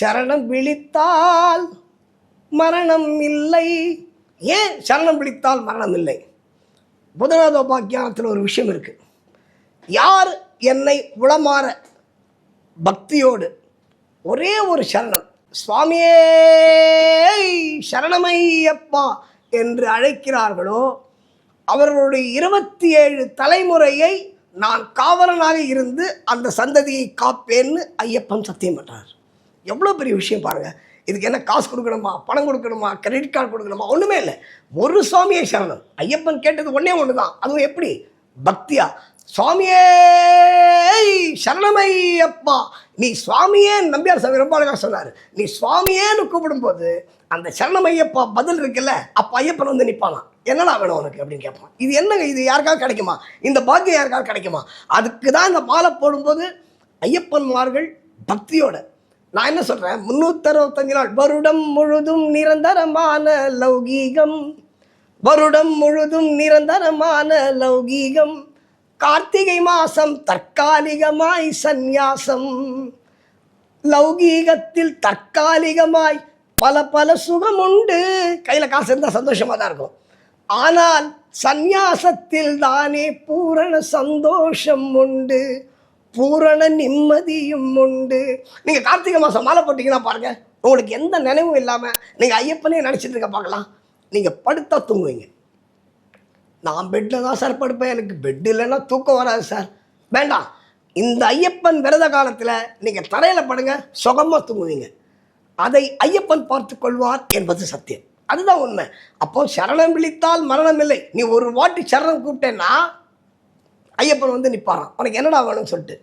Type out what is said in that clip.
சரணம் விழித்தால் மரணம் இல்லை. ஏன் சரணம் விழித்தால் மரணம் இல்லை? புதனாதோபாக்கியானத்தில் ஒரு விஷயம் இருக்குது யார் என்னை உளமாற பக்தியோடு ஒரே ஒரு சரணம் சுவாமியே சரணமையப்பா என்று அழைக்கிறார்களோ அவர்களுடைய இருபத்தி ஏழு தலைமுறையை நான் காவலனாக இருந்து அந்த சந்ததியை காப்பேன்னு ஐயப்பன் சத்தியம் பண்றார். எவ்வளோ பெரிய விஷயம் பாருங்கள் இதுக்கு என்ன காசு கொடுக்கணுமா? பணம் கொடுக்கணுமா? கிரெடிட் கார்டு கொடுக்கணுமா? ஒன்றுமே இல்லை. ஒரு சுவாமியை சரணம். ஐயப்பன் கேட்டது ஒன்றே ஒன்று தான் அதுவும் எப்படி? பக்தியா. சுவாமியே சரணமையப்பா. நீ சுவாமியே நம்பியார் சாமி ரொம்ப அழகாக சொன்னார். நீ சுவாமியேன்னு கூப்பிடும்போது அந்த சரணமையப்பா பதில் இருக்குல்ல அப்போ ஐயப்பன் வந்து நிற்பானா என்னடா வேணும் உனக்கு அப்படின்னு கேட்பான். இது என்னங்க? இது யாருக்காவது கிடைக்குமா? இந்த பாக்கியம் யாருக்காவது கிடைக்குமா? அதுக்கு தான் இந்த மாலை போடும்போது ஐயப்பன்மார்கள் பக்தியோட நான் என்ன சொல்கிறேன் முந்நூற்றறுபத்தஞ்சு நாள் வருடம் முழுதும் நிரந்தரமான லௌகீகம். வருடம் முழுதும் நிரந்தரமான லௌகீகம். கார்த்திகை மாசம் தற்காலிகமாய் சந்நியாசம். லௌகீகத்தில் தற்காலிகமாய் பல பல சுகம் உண்டு கையில் காசு இருந்தால் சந்தோஷமாக தான் இருக்கும். ஆனால் சந்நியாசத்தில் தானே பூரண சந்தோஷம் உண்டு. பூரண நிம்மதியும் உண்டு. நீங்கள் கார்த்திகை மாதம் மாலை போட்டிங்கன்னா பாருங்கள் உங்களுக்கு எந்த நினைவும் இல்லாமல் நீங்கள் ஐயப்பனே நினச்சிட்டு இருக்க பார்க்கலாம். நீங்கள் படுத்தா தூங்குவீங்க. நான் பெட்டில் தான் சார் படுப்பேன். எனக்கு பெட் இல்லைன்னா தூக்கம் வராது சார் வேண்டாம். இந்த ஐயப்பன் விரத காலத்தில் நீங்கள் தரையில் படுங்க சுகமாக தூங்குவீங்க. அதை ஐயப்பன் பார்த்து கொள்வார் என்பது சத்தியம். அதுதான் உண்மை. அப்போ சரணம் விழித்தால் மரணம் இல்லை. நீ ஒரு வாட்டி சரணம் கூப்பிட்டேன்னா ஐயப்பன் வந்து நிற்பாராம் உனக்கு என்னடா வேணும்னு சொல்லிட்டு.